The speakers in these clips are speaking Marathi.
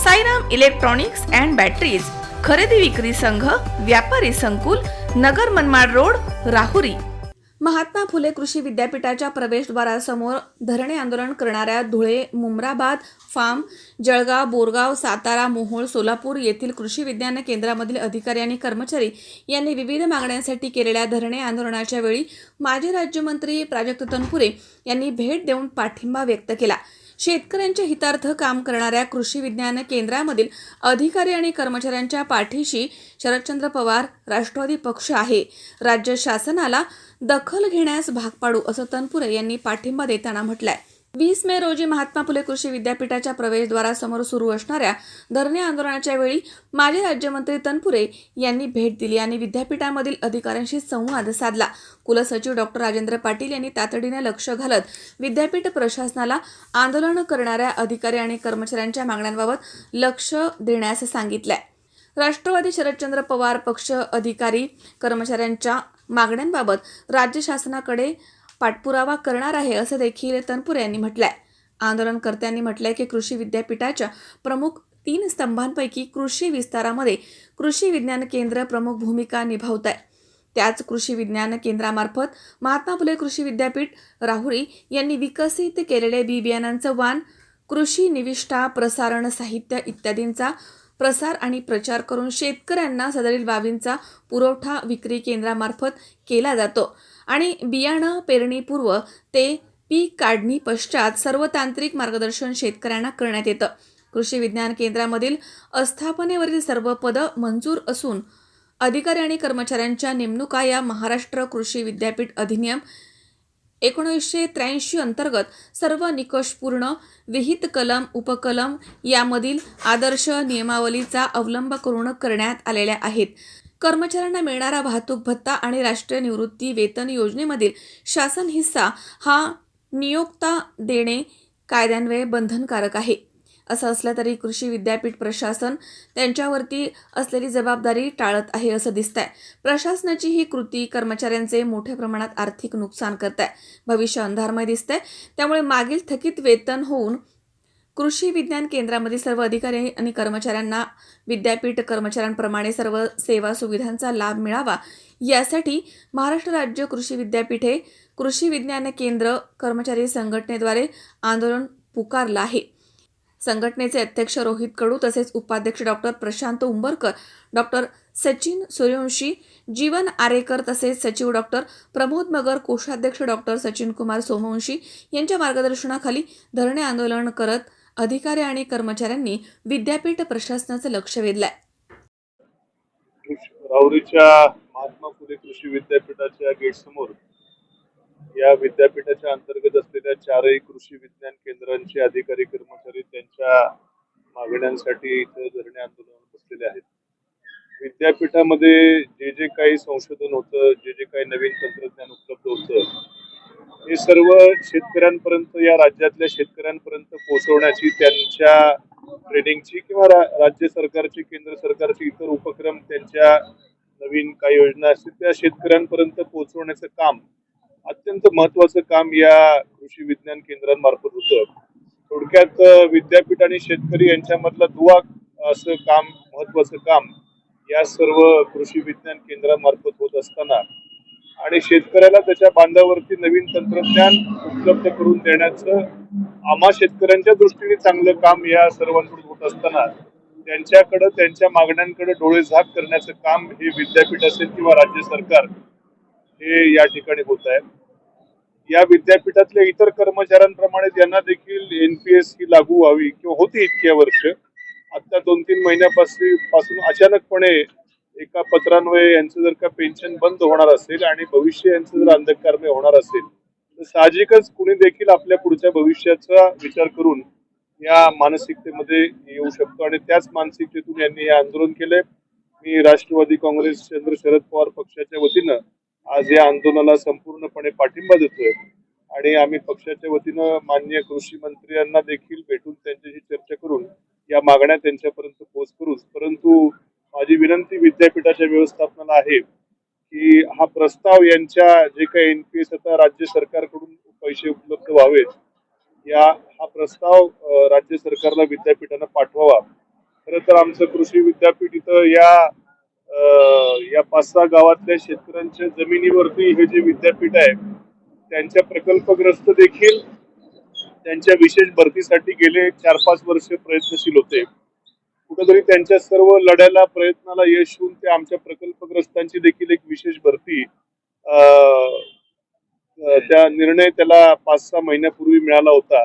Sairam electronics and batteries खरेदी विक्री संघ व्यापारी संकुल नगर मनमाड रोड राहुरी. महात्मा फुले कृषी विद्यापीठाच्या प्रवेशद्वारासमोर धरणे आंदोलन करणाऱ्या धुळे मुमराबाद फार्म जळगाव बोरगाव सातारा मोहोळ सोलापूर येथील कृषी विज्ञान केंद्रामधील अधिकारी आणि कर्मचारी यांनी विविध मागण्यांसाठी केलेल्या धरणे आंदोलनाच्या वेळी माजी राज्यमंत्री प्राजक्त तनपुरे यांनी भेट देऊन पाठिंबा व्यक्त केला. शेतकऱ्यांच्या हितार्थ काम करणाऱ्या कृषी विज्ञान केंद्रामधील अधिकारी आणि कर्मचाऱ्यांच्या पाठीशी शरदचंद्र पवार राष्ट्रवादी पक्ष आहे. राज्य शासनाला दखल घेण्यास भाग पाडू असं तनपुरे यांनी पाठिंबा देताना म्हटलंय. वीस मे रोजी महात्मा फुले कृषी विद्यापीठाच्या प्रवेशद्वारासमोर सुरू असणाऱ्या धरणे आंदोलनाच्या वेळी माजी राज्यमंत्री तनपुरे यांनी भेट दिली आणि विद्यापीठामधील अधिकाऱ्यांशी संवाद साधला. कुलसचिव डॉक्टर राजेंद्र पाटील यांनी तातडीने लक्ष घालत विद्यापीठ प्रशासनाला आंदोलन करणाऱ्या अधिकारी आणि कर्मचाऱ्यांच्या मागण्यांबाबत लक्ष देण्यास सांगितलंय. राष्ट्रवादी शरदचंद्र पवार पक्ष अधिकारी कर्मचाऱ्यांच्या मागण्यांबाबत राज्य शासनाकडे पाठपुरावा करणार आहे असं देखील तनपुरे यांनी म्हटलंय. आंदोलनकर्त्यांनी म्हटलंय की कृषी विद्यापीठाच्या प्रमुख तीन स्तंभांपैकी कृषी विस्तारामध्ये कृषी विज्ञान केंद्र प्रमुख भूमिका निभावत आहे त्याच कृषी विज्ञान केंद्रामार्फत महात्मा फुले कृषी विद्यापीठ राहुरी यांनी विकसित केलेले बी बियाणांचं वाण कृषी निविष्ठा प्रसारण साहित्य इत्यादींचा प्रसार आणि प्रचार करून शेतकऱ्यांना सदरील बाबींचा पुरवठा विक्री केंद्रामार्फत केला जातो. आणि बियाणं पेरणीपूर्व ते पीक काढणी पश्चात सर्व तांत्रिक मार्गदर्शन शेतकऱ्यांना करण्यात येतं. कृषी विज्ञान केंद्रामधील अस्थापनेवरील सर्व पदं मंजूर असून अधिकारी आणि कर्मचाऱ्यांच्या नेमणुका या महाराष्ट्र कृषी विद्यापीठ अधिनियम एकोणीसशे त्र्याऐंशी अंतर्गत सर्व निकषपूर्ण विहित कलम उपकलम यामधील आदर्श नियमावलीचा अवलंब करून करण्यात आलेल्या आहेत. कर्मचाऱ्यांना मिळणारा वाहतूक भत्ता आणि राष्ट्रीय निवृत्ती वेतन योजनेमधील शासन हिस्सा हा नियोक्ता देणे कायद्यान्वये बंधनकारक आहे. असं असलं तरी कृषी विद्यापीठ प्रशासन त्यांच्यावरती असलेली जबाबदारी टाळत आहे असं दिसतंय. प्रशासनाची ही कृती कर्मचाऱ्यांचे मोठ्या प्रमाणात आर्थिक नुकसान करत आहे भविष्य अंधारमय दिसतंय. त्यामुळे मागील थकीत वेतन होऊन कृषी विज्ञान केंद्रामध्ये सर्व अधिकारी आणि कर्मचाऱ्यांना विद्यापीठ कर्मचाऱ्यांप्रमाणे सर्व सेवा सुविधांचा लाभ मिळावा. यासाठी महाराष्ट्र राज्य कृषी विद्यापीठे कृषी विज्ञान केंद्र कर्मचारी संघटनेद्वारे आंदोलन पुकारलं आहे. संघटनेचे अध्यक्ष रोहित कडू तसेच उपाध्यक्ष डॉक्टर प्रशांत उंबरकर डॉक्टर सचिन सूर्यवंशी जीवन आरेकर तसेच सचिव डॉक्टर प्रमोद मगर कोषाध्यक्ष डॉक्टर सचिन कुमार सोमवंशी यांच्या मार्गदर्शनाखाली धरणे आंदोलन करत अधिकारी आणि कर्मचाऱ्यांनी विद्यापीठ प्रशासनाचं लक्ष वेधलंय. राहुरीच्या महात्मा फुले कृषी विद्यापीठाच्या गेट समोर या विद्यापीठाच्या अंतर्गत असलेल्या चारही कृषी विज्ञान केंद्रांचे अधिकारी कर्मचारी त्यांच्या मागण्यांसाठी इथं धरणे आंदोलन बसलेले आहेत. विद्यापीठामध्ये जे जे काही संशोधन होतं जे जे काही नवीन तंत्रज्ञान उपलब्ध होतं हे सर्व शेतकऱ्यांपर्यंत या राज्यातल्या शेतकऱ्यांपर्यंत पोहोचवण्याची त्यांच्या ट्रेनिंगची किंवा रा- राज्य सरकारची केंद्र सरकारची इतर उपक्रम त्यांच्या नवीन काही योजना असतील त्या शेतकऱ्यांपर्यंत पोहोचवण्याचं काम अत्यंत महत्वाचं काम या कृषी विज्ञान केंद्रांमार्फत होतं. थोडक्यात विद्यापीठ आणि शेतकरी यांच्यामधला दुवा असं काम महत्वाचं काम या सर्व कृषी विज्ञान केंद्रामार्फत होत असताना आणि शेतकऱ्याला त्याच्या बांधावरती नवीन तंत्रज्ञान उपलब्ध करून देण्याचं आम्हा शेतकऱ्यांच्या दृष्टीने चांगलं काम या सर्वांकडून होत असताना त्यांच्याकडे त्यांच्या मागण्यांकडे डोळे झाक करण्याचं काम हे विद्यापीठ असेल किंवा राज्य सरकार हे या ठिकाणी होत आहे. या विद्यापीठातल्या इतर कर्मचाऱ्यांप्रमाणे त्यांना देखील एनपीएस ही लागू व्हावी किंवा होती इतक्या वर्ष. आता दोन तीन महिन्यापासून पासून अचानकपणे एका पत्रान्वये यांचं जर का पेन्शन बंद होणार असेल आणि भविष्य यांचं जर अंधकारमय होणार असेल तर साहजिकच कुणी देखील आपल्या पुढच्या भविष्याचा विचार करून या मानसिकतेमध्ये येऊ शकतो. आणि त्याच मानसिकतेतून यांनी हे आंदोलन केले मी राष्ट्रवादी काँग्रेस चंद्र शरद पवार पक्षाच्या वतीनं आज या आंदोलनाला संपूर्णपणे पाठिंबा देतोय. आणि आम्ही पक्षाच्या वतीनं मान्य कृषी मंत्र्यांना देखील भेटून त्यांच्याशी चर्चा करून या मागण्या त्यांच्यापर्यंत पोहोच करूच. परंतु माझी विनंती विद्यापीठाच्या व्यवस्थापनाला आहे की हा प्रस्ताव यांच्या जे काही एन पी एस आता राज्य सरकारकडून पैसे उपलब्ध व्हावेत या हा प्रस्ताव राज्य सरकारला विद्यापीठानं पाठवावा. खरं तर आमचं कृषी विद्यापीठ इथं या या पाच सहा गावातल्या शेतकऱ्यांच्या जमिनीवरती हे जे विद्यापीठ आहे त्यांच्या प्रकल्पग्रस्त देखील त्यांच्या विशेष भरतीसाठी गेले चार पाच वर्ष प्रयत्नशील होते. कुठेतरी त्यांच्या सर्व लढ्याला प्रयत्नाला यश येऊन ते आमच्या प्रकल्पग्रस्तांची देखील एक विशेष भरती त्या निर्णय त्याला पाच सहा महिन्यापूर्वी मिळाला होता.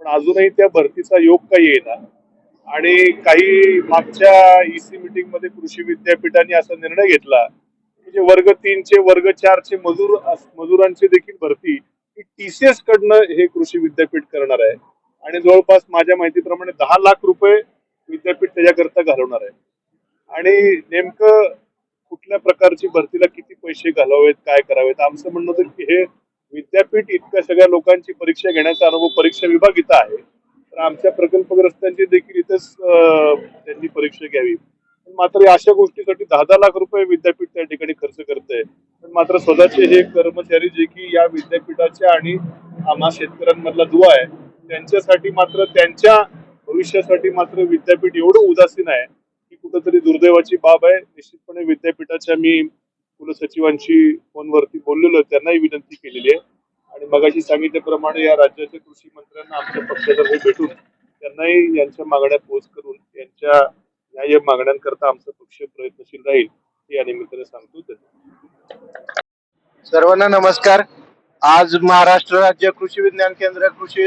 पण अजूनही त्या भरतीचा योग काही येईना. आणि काही मागच्या ईसी मिटिंगमध्ये कृषी विद्यापीठाने असा निर्णय घेतला. की जे वर्ग तीनचे वर्ग चारचे मजूर मजुरांची देखील भरती ही टीसीएस कडनं हे कृषी विद्यापीठ करणार आहे. आणि जवळपास माझ्या माहितीप्रमाणे दहा लाख रुपये विद्यापीठ त्याच्याकरता घालवणार आहे. आणि नेमकं कुठल्या प्रकारची भरतीला किती पैसे घालावेत काय करावेत? आमचं म्हणणं होतं की हे विद्यापीठ इतक्या सगळ्या लोकांची परीक्षा घेण्याचा अनुभव परीक्षा विभाग इथं आहे. तर आमच्या प्रकल्पग्रस्तांची देखील इथंच त्यांनी परीक्षा घ्यावी. पण मात्र अशा गोष्टीसाठी दहा दहा लाख रुपये विद्यापीठ त्या ठिकाणी खर्च करते पण मात्र स्वतःचे हे कर्मचारी जे की या विद्यापीठाच्या आणि आम्हा शेतकऱ्यांमधला दुवा आहे त्यांच्यासाठी मात्र त्यांच्या भविष्यासाठी मात्र विद्यापीठ एवढं उदासीन आहे की कुठंतरी दुर्दैवाची बाब आहे. निश्चितपणे विद्यापीठाच्या मी कुलसचिवांशी फोनवरती बोललेलो त्यांनाही विनंती केलेली आहे. आणि मगाशी सांगितल्याप्रमाणे या राज्याच्या कृषी मंत्र्यांना आमच्या पक्षातर्फे भेटून त्यांनाही यांच्या मागण्या पोच करून यांच्या न्याय मागण्यांकरता आमचा पक्ष प्रयत्नशील राहील हे या निमित्ताने सांगतो. सर्वांना नमस्कार. आज महाराष्ट्र राज्य कृषी विज्ञान केंद्र कृषी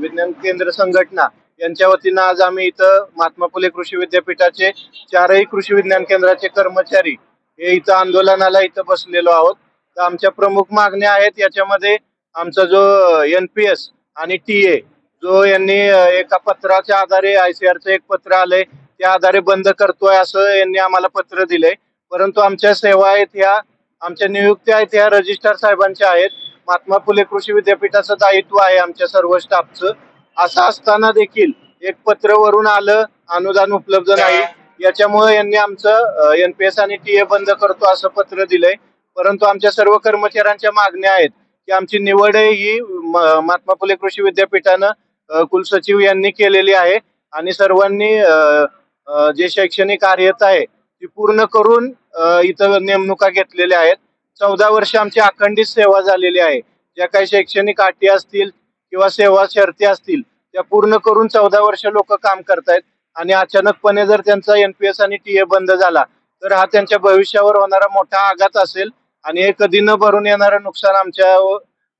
विज्ञान केंद्र संघटना यांच्या वतीनं आज आम्ही इथं महात्मा फुले कृषी विद्यापीठाचे चारही कृषी विज्ञान केंद्राचे कर्मचारी हे इथं आंदोलनाला इथं बसलेलो आहोत. तर आमच्या प्रमुख मागण्या आहेत याच्यामध्ये आमचा जो एन पी एस आणि टी ए जो यांनी एका पत्राच्या आधारे आय सी आरचं एक पत्र आलंय त्या आधारे बंद करतोय असं यांनी आम्हाला पत्र दिलंय. परंतु आमच्या सेवा आहेत ह्या आमच्या नियुक्त्या आहेत ह्या रजिस्ट्रार साहेबांच्या आहेत. महात्मा फुले कृषी विद्यापीठाचं दायित्व आहे आमच्या सर्व स्टाफचं. असं असताना देखील एक पत्र वरून आलं अनुदान उपलब्ध नाही. याच्यामुळे यांनी आमचं एनपीएस आणि टी ए बंद करतो असं पत्र दिलंय. परंतु आमच्या सर्व कर्मचाऱ्यांच्या मागण्या आहेत की आमची निवड ही महात्मा फुले कृषी विद्यापीठानं कुलसचिव यांनी केलेली आहे. आणि सर्वांनी जे शैक्षणिक कार्यता आहे ती पूर्ण करून इथं नेमणुका घेतलेल्या आहेत. चौदा वर्ष आमची अखंडित सेवा झालेली आहे. ज्या काही शैक्षणिक अटी असतील किंवा सेवा शर्ती असतील त्या पूर्ण करून चौदा वर्ष लोक काम करतायत. आणि अचानकपणे जर त्यांचा एनपीएस आणि टी ए बंद झाला तर हा त्यांच्या भविष्यावर होणारा मोठा आघात असेल. आणि हे कधी न भरून येणारं नुकसान आमच्या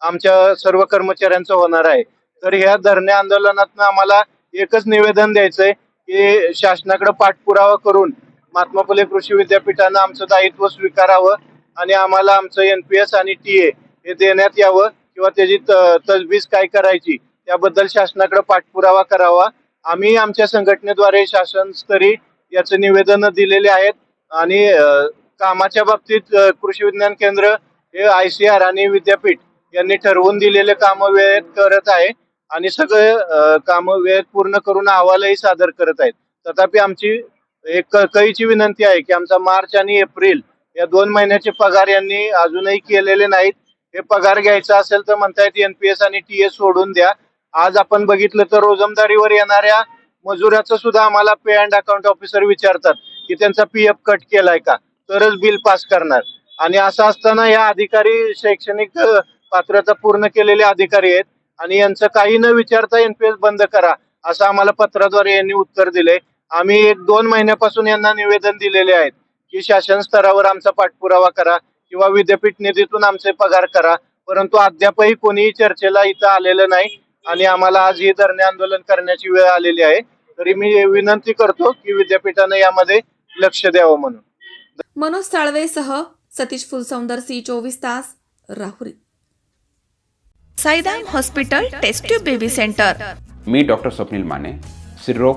आमच्या सर्व कर्मचाऱ्यांचं होणार आहे. तर ह्या धरणे आंदोलनातनं आम्हाला एकच निवेदन द्यायचंय की शासनाकडे पाठपुरावा करून महात्मा फुले कृषी विद्यापीठानं आमचं दायित्व स्वीकारावं आणि आम्हाला आमचं एनपीएस आणि टी ए हे देण्यात यावं किंवा त्याची त- तजवीज काय करायची त्याबद्दल शासनाकडे पाठपुरावा करावा. आम्ही आमच्या संघटनेद्वारे शासनस्तरी याचं निवेदन दिलेले आहेत. आणि कामाच्या बाबतीत कृषी विज्ञान केंद्र हे आय सी आर आणि विद्यापीठ यांनी ठरवून दिलेले काम वेळेत करत आहे. आणि सगळे काम वेळेत पूर्ण करून अहवालही सादर करत आहेत. तथापि आमची एक कळकळीची विनंती आहे की आमचा मार्च आणि एप्रिल या दोन महिन्याचे पगार यांनी अजूनही केलेले नाहीत. हे पगार घ्यायचा असेल तर म्हणतायत एनपीएस आणि टी एस सोडून द्या. आज आपण बघितलं तर रोजमदारीवर येणाऱ्या मजुराचं सुद्धा आम्हाला पे अँड अकाउंट ऑफिसर विचारतात की त्यांचा पी एफ कट केलाय का? तरच बिल पास करणार. आणि असं असताना या अधिकारी शैक्षणिक पात्रता पूर्ण केलेले अधिकारी आहेत आणि यांचं काही न विचारता एनपीएस बंद करा असं आम्हाला पत्राद्वारे यांनी उत्तर दिले आम्ही एक दोन महिन्यापासून यांना निवेदन दिलेले आहेत की शासन स्तरावर आमचा पाठपुरावा करा किंवा विद्यापीठ निधीतून आमचे पगार करा परंतु अद्यापही कोणीही चर्चेला इथं आलेलं नाही. आणि आम्हाला आज ही धरणे आंदोलन करण्याची वेळ आलेली आहे. तरी मी विनंती करतो की विद्यापीठानं यामध्ये लक्ष द्यावं म्हणून. मनोज साळवेसह सतीश फुलसौंदर सी चोवीस तास Rahuri. Saidam hospital test tube baby centre. मी डॉक्टर स्वप्नील माने स्त्रीरोग